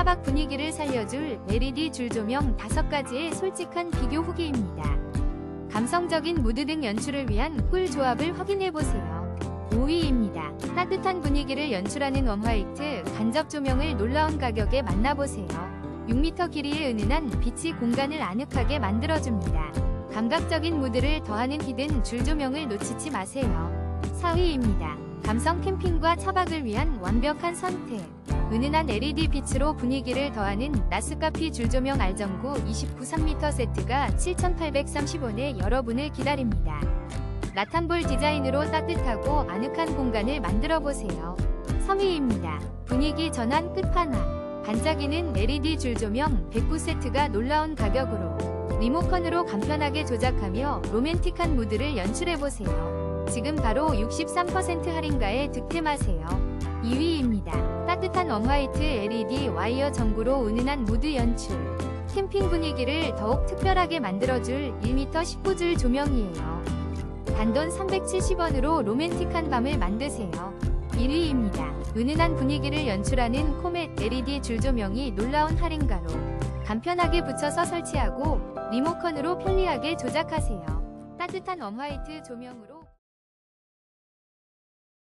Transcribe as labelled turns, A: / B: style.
A: 차박 분위기를 살려줄 LED 줄 조명 5가지의 솔직한 비교 후기입니다. 감성적인 무드 등 연출을 위한 꿀 조합을 확인해보세요. 5위입니다. 따뜻한 분위기를 연출하는 웜화이트 간접 조명을 놀라운 가격에 만나보세요. 6m 길이의 은은한 빛이 공간을 아늑하게 만들어줍니다. 감각적인 무드를 더하는 히든 줄 조명을 놓치지 마세요. 4위입니다. 감성 캠핑과 차박을 위한 완벽한 선택. 은은한 LED 빛으로 분위기를 더하는 나스카피 줄조명 알전구 29 3m 세트가 7,830원에 여러분을 기다립니다. 라탄볼 디자인으로 따뜻하고 아늑한 공간을 만들어 보세요. 3위입니다. 분위기 전환 끝판왕. 반짝이는 LED 줄조명 109세트가 놀라운 가격으로 리모컨으로 간편하게 조작하며 로맨틱한 무드를 연출해보세요. 지금 바로 63% 할인가에 득템하세요. 2위입니다. 따뜻한 웜화이트 LED 와이어 전구로 은은한 무드 연출. 캠핑 분위기를 더욱 특별하게 만들어줄 1m 19줄 조명이에요. 단돈 370원으로 로맨틱한 밤을 만드세요. 1위입니다. 은은한 분위기를 연출하는 코멧 LED 줄 조명이 놀라운 할인가로 간편하게 붙여서 설치하고 리모컨으로 편리하게 조작하세요. 따뜻한 웜화이트 조명으로